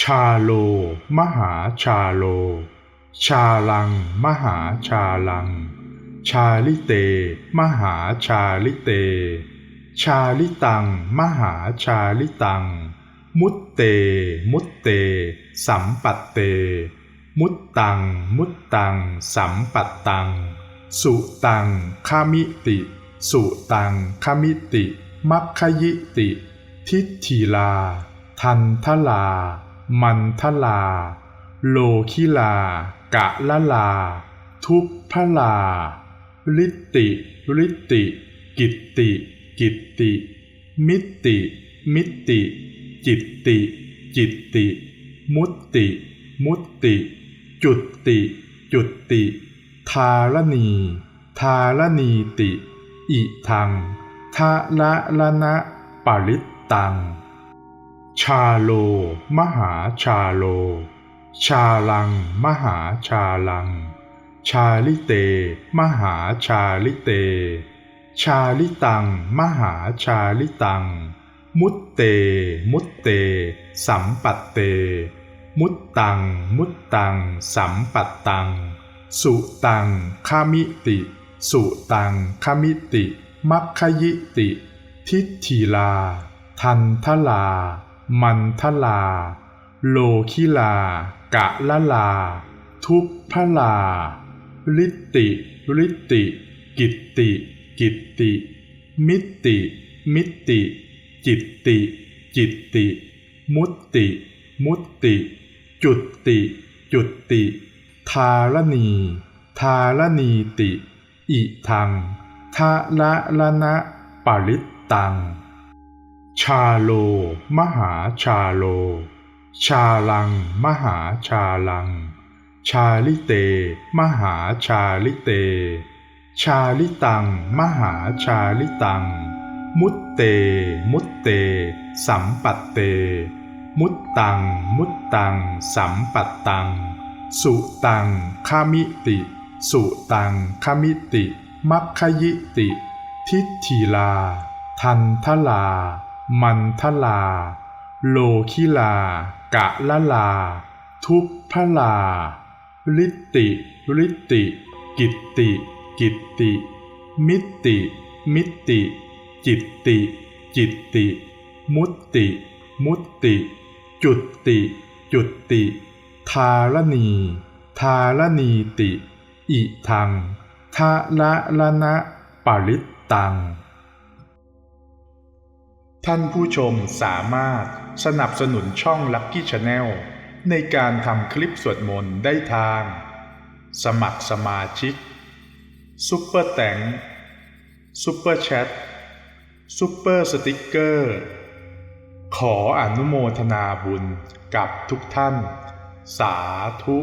ชาโล มหาชาโล ชาลัง มหาชาลัง ชาลิเต มหาชาลิเต ชาลิตัง มหาชาลิตัง มุตเต มุตเต สัมปัตเต มุตตัง มุตตัง สัมปัตตัง สุตังคามิติ สุตังคามิติ มัคคยิติ ทิฏฐิลา ทันทลา มันทลา โลคิลา กะละลา ทุพพลาลิติลิติ กิตติ กิตติ มิติ มิตติ จิตติ จิตติ มุตติ มุตติ จุตติ จุตติ ทารณี ทารณีติ อิทังทะละละนะปริตตัง ชาโล มหาชาโล ชาลัง มหาชาลัง ชาลิเต มหาชาลิเต ชาลิตัง มหาชาลิตัง มุตเต มุตเต สัมปัตเต มุตตัง มุตตัง สัมปัตตัง สุตังคามิติ สุตังคามิติ มัคคยิติ ทิฏฐิลา ทันทลา มันทลา โลคิลา กะละลา ทุพพลาลิติลิติ กิตติ กิตติ มิติ มิตติ จิตติ จิตติ มุตติ มุตติ จุตติ จุตติ ทารณี ทารณีติ อิทังทะละละนะปริตตัง ชาโล มหาชาโล ชาลัง มหาชาลัง ชาลิเต มหาชาลิเต ชาลิตัง มหาชาลิตัง มุตเต มุตเต สัมปัตเต มุตตัง มุตตัง สัมปัตตัง สุตังคามิติ สุตังคามิติ มัคคยิติ ทิฏฐิลา ทันทลา มันทลา โลคิลา กะละลา ทุพพลาลิติลิติ กิตติ กิตติ มิติ มิตติ จิตติ จิตติ มุตติ มุตติ จุตติ จุตติ ทารณี ทารณีติ อิทังทะละละนะปริตตัง ท่านผู้ชมสามารถสนับสนุนช่อง Lucky Channel ในการทำคลิปสวดมนต์ได้ทาง สมัครสมาชิก ซุปเปอร์แตงซุปเปอร์แชทซุปเปอร์สติกเกอร์ ขออนุโมทนาบุญกับทุกท่าน สาธุ